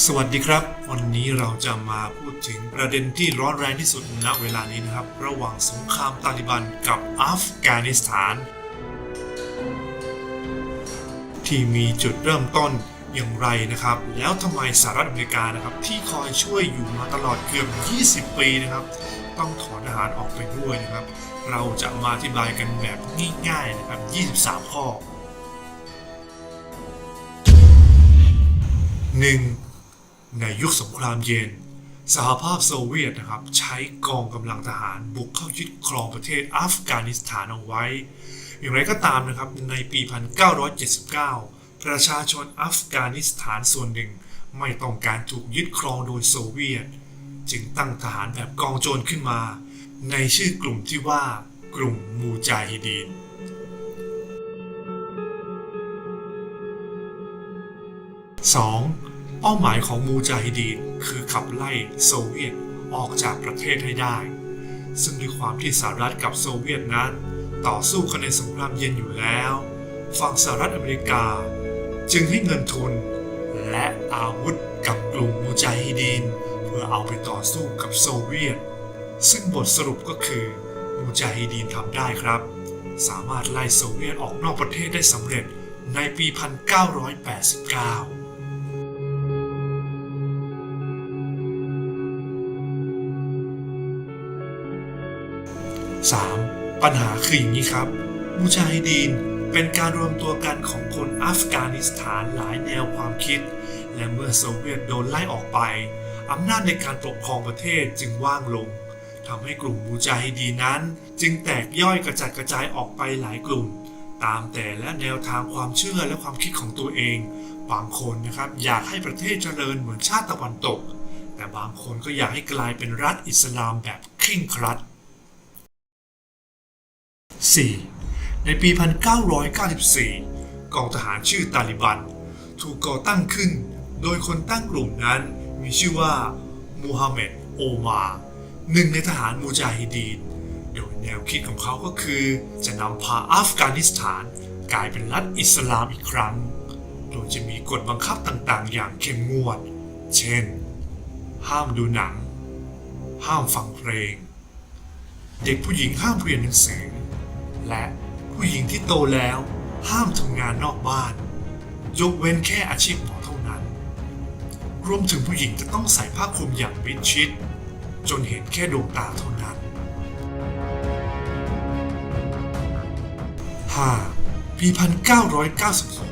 สวัสดีครับ วันนี้เราจะมาพูดถึงประเด็นที่ร้อนแรงที่สุดณเวลานี้นะครับ ระหว่างสงครามตาลิบันกับอัฟกานิสถาน ที่มีจุดเริ่มต้นอย่างไรนะครับ แล้วทำไมสหรัฐอเมริกานะครับ ที่คอยช่วยอยู่มาตลอดเกือบ 20 ปีนะครับ ต้องถอนทหารออกไปด้วยนะครับ เราจะมาอธิบายกันแบบง่ายๆนะครับ 23 ข้อ 1. ในยุคสงครามเย็น สหภาพโซเวียตนะครับใช้กองกำลังทหารบุกเข้ายึดครองประเทศอัฟกานิสถานเอาไว้ อย่างไรก็ตามนะครับในปี 1979 ประชาชนอัฟกานิสถานส่วนหนึ่งไม่ต้องการถูกยึดครองโดยโซเวียต จึงตั้งทหารแบบกองโจรขึ้นมา ในชื่อกลุ่มที่ว่ากลุ่มมูจาฮิดีน 2. เป้าหมายของมูจาฮิดีนคือขับไล่โซเวียตออกจากประเทศให้ได้ ซึ่งด้วยความที่สหรัฐกับโซเวียตนั้น ต่อสู้กันในสงครามเย็นอยู่แล้ว ฝั่งสหรัฐอเมริกา จึงให้เงินทุน และอาวุธกับกลุ่มมูจาฮิดีนเพื่อเอาไปต่อสู้กับโซเวียต ซึ่งบทสรุปก็คือมูจาฮิดีนทำได้ครับ สามารถไล่โซเวียตออกนอกประเทศได้สำเร็จในปี 1989 3. ปัญหาคืออย่างนี้ครับ มูจาฮิดีนเป็นการรวมตัวกันของคนอัฟกานิสถานหลายแนวความคิด และเมื่อโซเวียตโดนไล่ออกไป อำนาจในการปกครองประเทศจึงว่างลงทำให้กลุ่มมูจาฮิดีนนั้น จึงแตกย่อยกระจัดกระจายออกไปหลายกลุ่ม ตามแต่และแนวทางความเชื่อและความคิดของตัวเอง บางคนนะครับอยากให้ประเทศเจริญเหมือนชาติตะวันตก แต่บางคนก็อยากให้กลายเป็นรัฐอิสลามแบบเคร่งครัด 4. ในปี 1994 กองทหารชื่อตาลิบัน ถูกก่อตั้งขึ้น โดยคนตั้งกลุ่มนั้นมีชื่อว่ามูฮัมหม็ดโอมา หนึ่งในทหารมูจาฮิดีน โดยแนวคิดของเขาก็คือ จะนำพาอัฟกานิสถาน กลายเป็นรัฐอิสลามอีกครั้ง โดยจะมีกฎบังคับต่างๆ อย่างเข้มงวด เช่น ห้ามดูหนัง ห้ามฟังเพลง เด็กผู้หญิงห้ามเรียนหนังสือ และผู้หญิงที่โตแล้วห้ามทำงานนอกบ้าน ยกเว้นแค่อาชีพหมอเท่านั้น รวมถึงผู้หญิงจะต้องใส่ผ้าคลุมอย่างมิดชิด จนเห็นแค่ดวงตาเท่านั้น 5. ปี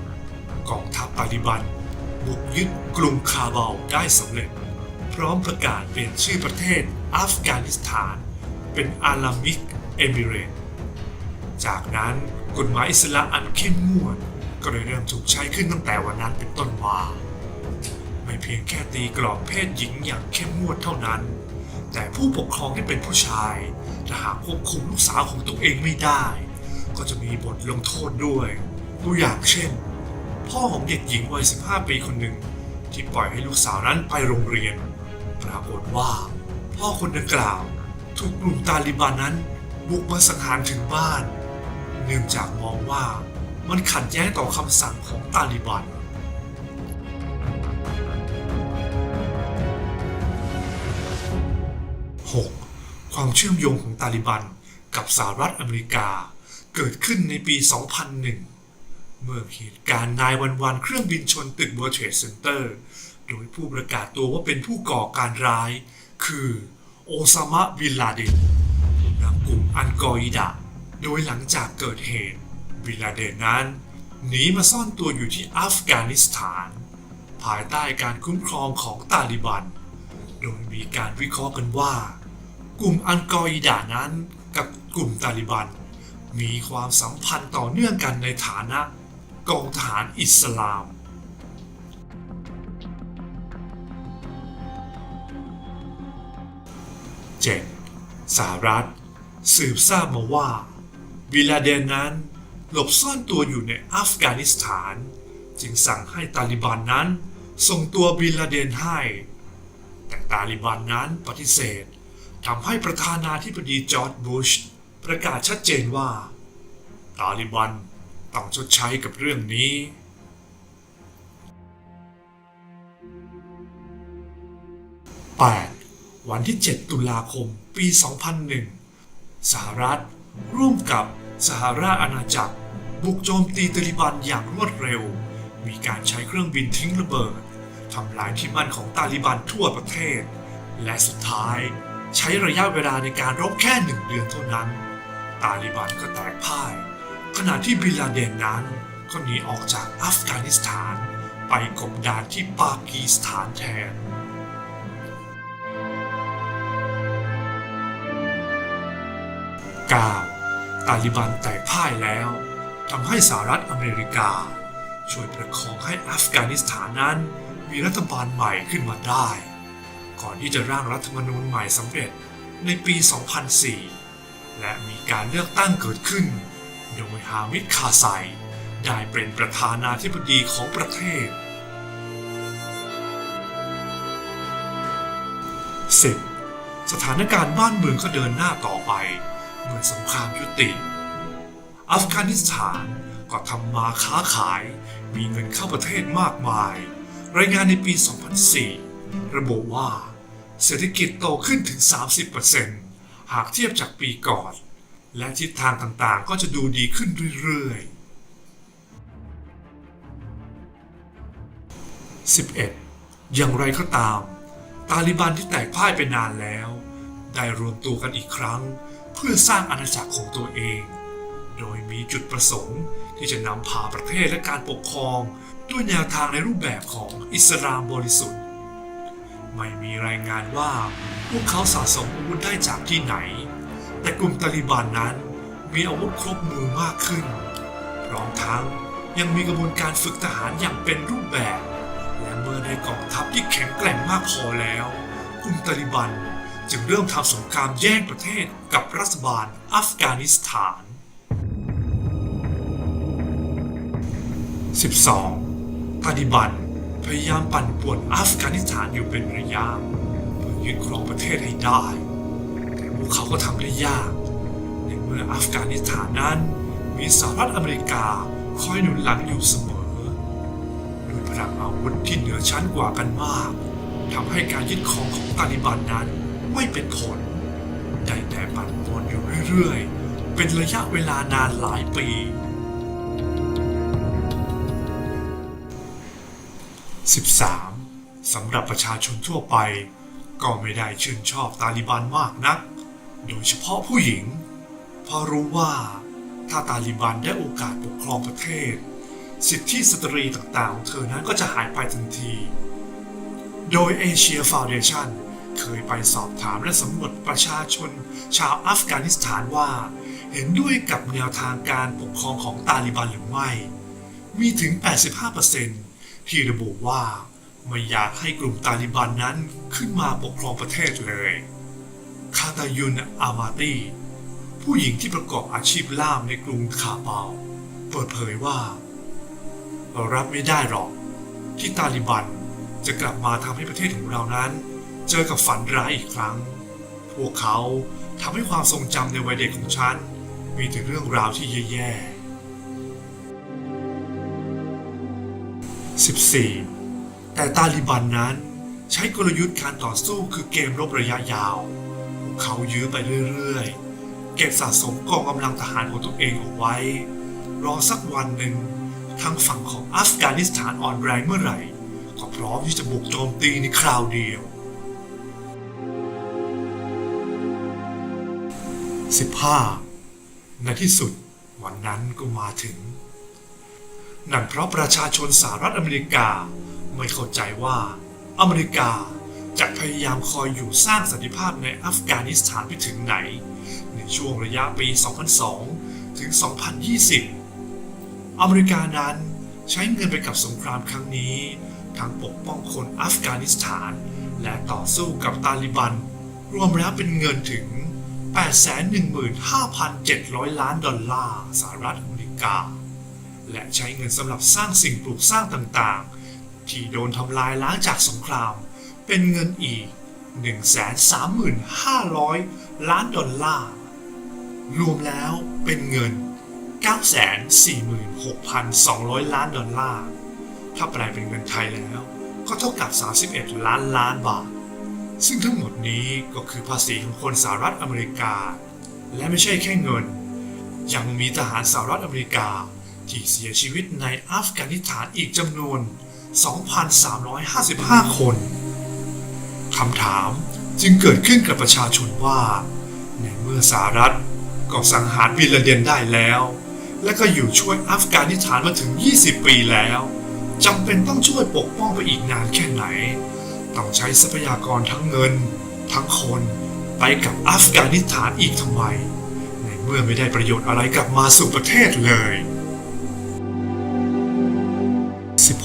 1996 กองทัพตาลิบันบุกยึดกรุงคาบาลได้สำเร็จ พร้อมประกาศเปลี่ยนชื่อประเทศอัฟกานิสถาน เป็นอาลามิกเอมิเรต จากนั้นกฎหมายอิสลามอันเข้มงวดก็เลยเริ่มถูกใช้ขึ้นตั้งแต่วันนั้นเป็นต้นมาไม่เพียงแค่ตีกรอบเพศหญิงอย่างเข้มงวดเท่านั้น แต่ผู้ปกครองที่เป็นผู้ชายถ้าหากควบคุมลูกสาวของตัวเองไม่ได้ ก็จะมีบทลงโทษด้วยตัวอย่างเช่น พ่อของเด็กหญิงวัย 15 ปีคนหนึ่งที่ปล่อยให้ลูกสาวนั้นไปโรงเรียน ปรากฏว่า พ่อคนดังกล่าว ถูกกลุ่มตาลิบันนั้นบุกมาสังหารถึงบ้าน เนื่องจากมองว่ามันขัดแย้งต่อคำสั่งของตาลิบัน 6. ความเชื่อมโยงของตาลิบันกับสหรัฐอเมริกาเกิดขึ้นในปี 2001 เมื่อเหตุการณ์นายวันวันเครื่องบินชนตึก World Trade Center โดยผู้ประกาศตัวว่าเป็นผู้ก่อการร้าย คือ โอซามะบินลาเดนนำกลุ่มอันกออิดะ โดยหลังจากเกิดเหตุบินลาเดนนั้นหนีมาซ่อนตัวอยู่ที่อัฟกานิสถาน ภายใต้การคุ้มครองของตาลิบัน โดยมีการวิเคราะห์กันว่า กลุ่มอันกออิดะนั้นกับกลุ่มตาลิบัน มีความสัมพันธ์ต่อเนื่องกันในฐานะกองทหารอิสลาม 7. สหรัฐ สืบทราบมาว่า บิลาเดนนั้นหลบซ่อนตัวอยู่ในอัฟกานิสถาน จึงสั่งให้ตาลิบันนั้นส่งตัวบินลาเดนให้ แต่ตาลิบันนั้นปฏิเสธทำให้ประธานาธิบดีจอร์จบุชประกาศชัดเจนว่า ตาลิบันต้องชดใช้กับเรื่องนี้ 8 วันที่ 7 ตุลาคม ปี 2001 สหรัฐร่วมกับ สหราชอาณาจักร บุกโจมตีตาลิบันอย่างรวดเร็ว มีการใช้เครื่องบินทิ้งระเบิดทำลายที่มั่นของตาลิบันทั่วประเทศ และสุดท้าย ใช้ระยะเวลาในการรบแค่หนึ่งเดือนเท่านั้น ตาลิบันก็แตกพ่าย ขณะที่บินลาเดนนั้น ก็หนีออกจากอัฟกานิสถาน ไปกบดานที่ปากีสถานแทน 9. ตาลิบันแตกพ่ายแล้วทำให้สหรัฐอเมริกา ช่วยประคองให้อัฟกานิสถานนั้นมีรัฐบาลใหม่ขึ้นมาได้ ก่อนที่จะร่างรัฐธรรมนูญใหม่สำเร็จในปี 2004 และมีการเลือกตั้งเกิดขึ้น โดยฮามิดคาไซได้เป็นประธานาธิบดีของประเทศ 10. สถานการณ์บ้านเมืองก็เดินหน้าต่อไป เมื่อสงครามยุติ อัฟกานิสถานก็ทำมาค้าขายมีเงินเข้าประเทศมากมาย รายงานในปี 2004 ระบุว่า เศรษฐกิจโตขึ้นถึง 30%หากเทียบจากปีก่อน และทิศทางต่างๆ ก็จะดูดีขึ้นเรื่อยๆ 11. อย่างไรก็ตาม ตาลิบันที่แตกพ่ายไปนานแล้ว ได้รวมตัวกันอีกครั้ง เพื่อสร้างอาณาจักรของตัวเอง โดยมีจุดประสงค์ที่จะนำพาประเทศและการปกครอง ด้วยแนวทางในรูปแบบของอิสลามบริสุทธิ์ ไม่มีรายงานว่าพวกเขาสะสมอาวุธได้จากที่ไหน แต่กลุ่มตาลิบันนั้นมีอาวุธครบมือมากขึ้น พร้อมทั้งยังมีกระบวนการฝึกทหารอย่างเป็นรูปแบบ และเมื่อได้กองทัพที่แข็งแกร่งมากพอแล้ว กลุ่มตาลิบัน จึงเริ่มทำสงครามแย่งประเทศกับรัฐบาลอัฟกานิสถาน 12. ตาลิบันพยายามปั่นป่วนอัฟกานิสถานอยู่เป็นระยะเพื่อยึดครองประเทศให้ได้ แต่พวกเขาก็ทำได้ยาก ในเมื่ออัฟกานิสถานนั้น มีสหรัฐอเมริกาคอยหนุนหลังอยู่เสมอด้วยพลังอาวุธที่เหนือชั้นกว่ากันมากทำให้การยึดครองของตาลิบันนั้น ไม่เป็นผลได้แต่ปั่นป่วนอยู่เรื่อยๆ เป็นระยะเวลานานหลายปี 13. สำหรับประชาชนทั่วไป ก็ไม่ได้ชื่นชอบตาลิบันมากนัก โดยเฉพาะผู้หญิง เพราะรู้ว่าถ้าตาลิบันได้โอกาสปกครองประเทศ สิทธิสตรีต่างๆของเธอนั้นก็จะหายไปทันที โดยเอเชียฟาวเดชั่น เคยไปสอบถามและสำรวจประชาชน ชาวอัฟกานิสถานว่า เห็นด้วยกับแนวทางการปกครองของตาลิบันหรือไม่ มีถึง 85%ที่ระบุว่าไม่อยากให้กลุ่มตาลิบันนั้นขึ้นมาปกครองประเทศเลย คาตายุนอามาตีผู้หญิงที่ประกอบอาชีพล่ามในกรุงคาเปา เปิดเผยว่า เรารับไม่ได้หรอก ที่ตาลิบันจะกลับมาทำให้ประเทศของเรานั้น เจอกับฝันร้ายอีกครั้ง พวกเขาทำให้ความทรงจำในวัยเด็กของฉัน มีแต่เรื่องราวที่แย่ๆ 14. แต่ตาลิบันนั้นใช้กลยุทธ์การต่อสู้คือเกมรบระยะยาว พวกเขายื้อไปเรื่อยๆ เก็บสะสมกองกำลังทหารของตัวเองเอาไว้ รอสักวันหนึ่งทางฝั่งของอัฟกานิสถานอ่อนแรงเมื่อไหร่ ก็พร้อมที่จะบุกโจมตีในคราวเดียว 15. ในที่สุดวันนั้นก็มาถึง นั่นเพราะประชาชนสหรัฐอเมริกาไม่เข้าใจว่า อเมริกาจะพยายามคอยอยู่สร้างสันติภาพในอัฟกานิสถานไปถึงไหน ในช่วงระยะปี 2002 ถึง 2020 อเมริกานั้นใช้เงินไปกับสงครามครั้งนี้ ทั้งปกป้องคนอัฟกานิสถาน และต่อสู้กับตาลิบัน รวมแล้วเป็นเงินถึง 815,700 ล้านดอลลาร์สหรัฐอเมริกา และใช้เงินสำหรับสร้างสิ่งปลูกสร้างต่างๆ ที่โดนทำลายล้างจากสงคราม เป็นเงินอีก 135,000 ล้านดอลลาร์ รวมแล้วเป็นเงิน 946,200 ล้านดอลลาร์ ถ้าแปลเป็นเงินไทยแล้ว ก็เท่ากับ 31 ล้านล้านบาท ซึ่งทั้งหมดนี้ก็คือภาษีของคนสหรัฐอเมริกา และไม่ใช่แค่เงิน ยังมีทหารสหรัฐอเมริกา ที่เสียชีวิตในอัฟกานิสถานอีกจำนวน 2,355 คนคำถามจึงเกิดขึ้นกับประชาชนว่า ในเมื่อสหรัฐก็สังหารบินลาเดนได้แล้ว และก็อยู่ช่วยอัฟกานิสถานมาถึง 20 ปีแล้วจำเป็นต้องช่วยปกป้องไปอีกนานแค่ไหน ต้องใช้ทรัพยากรทั้งเงิน ทั้งคนไปกับอัฟกานิสถานอีกทำไม ในเมื่อไม่ได้ประโยชน์อะไรกลับมาสู่ประเทศเลย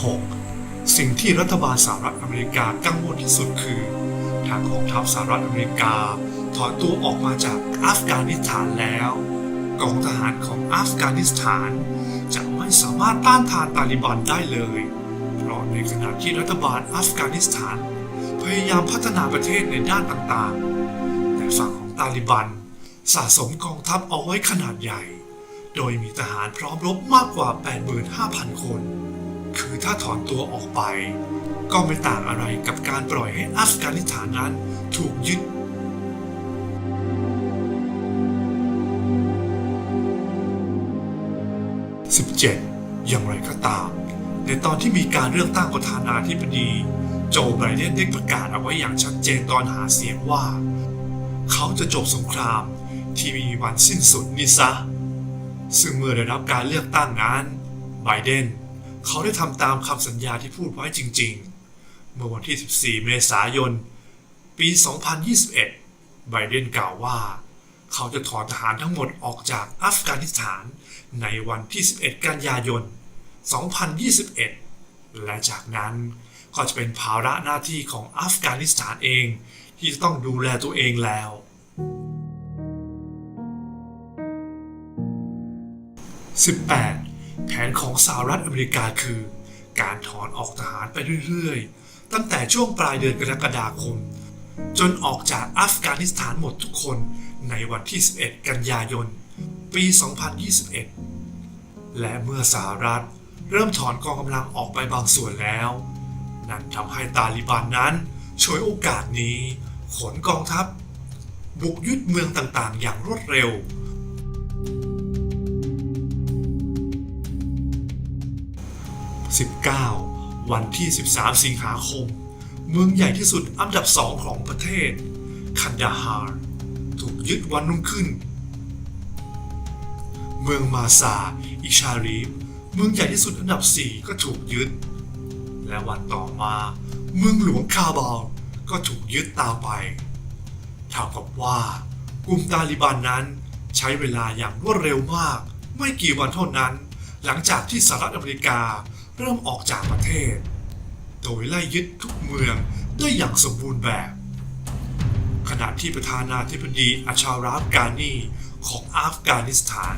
16. สิ่งที่รัฐบาลสหรัฐอเมริกากังวลที่สุดคือถ้ากองทัพสหรัฐอเมริกา ถอนตัวออกมาจากอัฟกานิสถานแล้วกองทหารของอัฟกานิสถาน จะไม่สามารถต้านทานตาลิบันได้เลย เพราะในขณะที่รัฐบาลอัฟกานิสถาน พยายามพัฒนาประเทศในด้านต่างๆ แต่ฝั่งของตาลิบันสะสมกองทัพเอาไว้ขนาดใหญ่ โดยมีทหารพร้อมรบมากกว่า 85,000 คน คือถ้าถอนตัวออกไป ก็ไม่ต่างอะไรกับการปล่อยให้อัฟกานิสถานนั้นถูกยึด17อย่างไรก็ตาม ในตอนที่มีการเลือกตั้งประธานาธิบดี โจไบเดนได้ประกาศเอาไว้อย่างชัดเจนตอนหาเสียงว่า เขาจะจบสงครามที่มมีวันสิ้นสุดนี่ซะ ซึ่งเมื่อได้รับการเลือกตั้งนั้นไบเดนเขาได้ทำตามคำสัญญาที่พูดไว้จริง ๆ เมื่อวันที่ 14 เมษายน ปี 2021 ไบเดนกล่าวว่า เขาจะถอนทหารทั้งหมดออกจากอัฟกานิสถานในวันที่ 11 กันยายน 2021 และจากนั้น ก็จะเป็นภาระหน้าที่ของอัฟกานิสถานเอง ที่จะต้องดูแลตัวเองแล้ว 18. แผนของสหรัฐอเมริกาคือ การถอนออกทหารไปเรื่อยๆ ตั้งแต่ช่วงปลายเดือนกรกฎาคม จนออกจากอัฟกานิสถานหมดทุกคนในวันที่ 11 กันยายน ปี 2021 และเมื่อสหรัฐเริ่มถอนกองกำลังออกไปบางส่วนแล้ว นั่นทำให้ตาลิบันนั้นฉวยโอกาสนี้ขนกองทัพ บุกยึดเมืองต่างๆ อย่างรวดเร็ว 19 วันที่ 13 สิงหาคม เมืองใหญ่ที่สุดอันดับสองของประเทศ คันดาฮาร์ถูกยึดวันรุ่งขึ้น เมืองมาซา อิชารีฟ เมืองใหญ่ที่สุดอันดับ 4 ก็ถูกยึด และวันต่อมาเมืองหลวงคาบาลก็ถูกยึดตามไปเท่ากับว่ากลุ่มตาลิบันนั้นใช้เวลาอย่างรวดเร็วมาก ไม่กี่วันเท่านั้น หลังจากที่สหรัฐอเมริกาเริ่มออกจากประเทศ โดยไล่ยึดทุกเมืองได้อย่างสมบูรณ์แบบ ขณะที่ประธานาธิบดีอาชาราฟกานีของอัฟกานิสถาน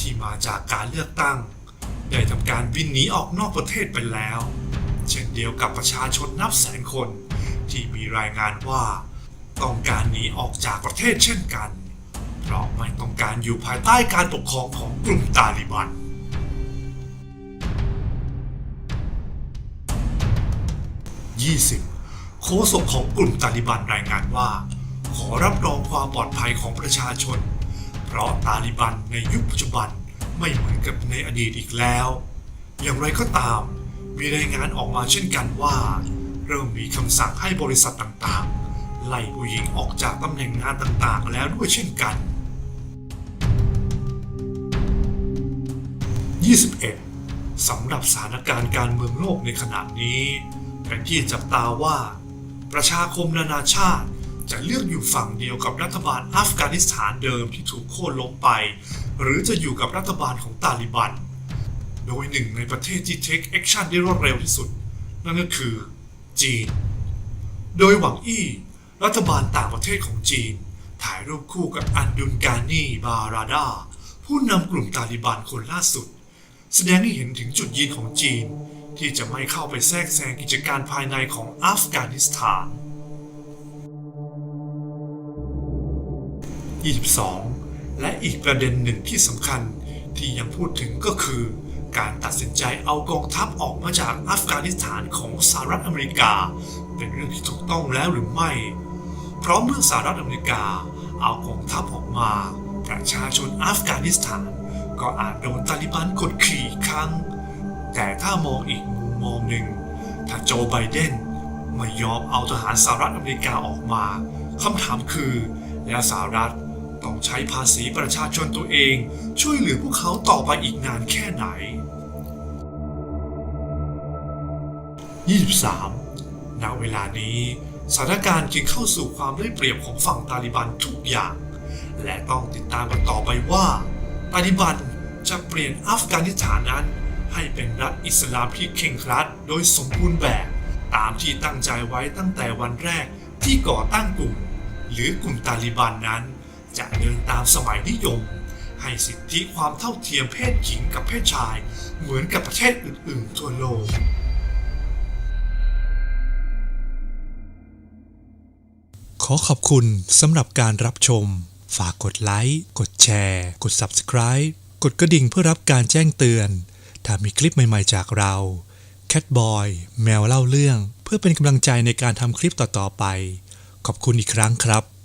ที่มาจากการเลือกตั้ง ได้ทำการบินหนีออกนอกประเทศไปแล้ว เช่นเดียวกับประชาชนนับแสนคน ที่มีรายงานว่า ต้องการหนีออกจากประเทศเช่นกัน เพราะไม่ต้องการอยู่ภายใต้การปกครองของกลุ่มตาลิบัน20โฆษกของกลุ่มตาลิบันรายงานว่า ขอรับรองความปลอดภัยของประชาชน เพราะตาลิบันในยุคปัจจุบันไม่เหมือนกับในอดีตอีกแล้ว อย่างไรก็ตาม มีรายงานออกมาเช่นกันว่า เริ่มมีคำสั่งให้บริษัทต่างๆ ไล่ผู้หญิงออกจากตำแหน่งงานต่างๆ แล้วด้วยเช่นกัน 21 สำหรับสถานการณ์การเมืองโลกในขณะนี้ เป็นที่จับตาว่า ประชาคมนานาชาติจะเลือกอยู่ฝั่งเดียวกับรัฐบาลอัฟกานิสถานเดิมที่ถูกโค่นล้มไป หรือจะอยู่กับรัฐบาลของตาลิบัน โดยหนึ่งในประเทศที่เทคแอคชั่นได้รวดเร็วที่สุด นั่นก็คือ จีน โดยหวังอี้ รัฐบาลต่างประเทศของจีน ถ่ายรูปคู่กับอันดุนการนีบาราดา ผู้นำกลุ่มตาลิบันคนล่าสุด แสดงให้เห็นถึงจุดยืนของจีน ที่จะไม่เข้าไปแทรกแซงกิจการภายในของอัฟกานิสถาน 22 และอีกประเด็นหนึ่งที่สำคัญที่ยังพูดถึงก็คือ การตัดสินใจเอากองทัพออกมาจากอัฟกานิสถานของสหรัฐอเมริกา เป็นเรื่องที่ถูกต้องแล้วหรือไม่ เพราะเมื่อสหรัฐอเมริกาเอากองทัพออกมา ประชาชนอัฟกานิสถาน ก็อาจโดนตาลิบันกดขี่ครั้ง แต่ถ้ามองอีกมุมมองหนึ่ง ถ้าโจไบเดนไม่ยอมเอาทหารสหรัฐอเมริกาออกมาคำถามคือแล้วสหรัฐ ต้องใช้ภาษีประชาชนตัวเอง ช่วยเหลือพวกเขาต่อไปอีกนานแค่ไหน 23ณเวลานี้สถานการณ์จึงเข้าสู่ความได้เปรียบของฝั่งตาลิบันทุกอย่าง และต้องติดตามกันต่อไปว่า ตาลิบันจะเปลี่ยนอัฟกานิสถานนั้น ให้เป็นรัฐอิสลามที่เข่งครัดโดยสมบูรณ์แบบ ตามที่ตั้งใจไว้ตั้งแต่วันแรกที่ก่อตั้งกลุ่ม หรือกลุ่มตาลิบันนั้น จะเดินตามสมัยนิยม ให้สิทธิความเท่าเทียมเพศหญิงกับเพศชาย เหมือนกับประเทศอื่นๆ ทั่วโลก ขอขอบคุณสำหรับการรับชม ฝากกดไลค์ กดแชร์ กด Subscribe กดกระดิ่งเพื่อรับการแจ้งเตือน ถ้ามีคลิปใหม่ๆจากเรา Catboy แมวเล่าเรื่อง เพื่อเป็นกำลังใจในการทำคลิปต่อๆไป ขอบคุณอีกครั้งครับ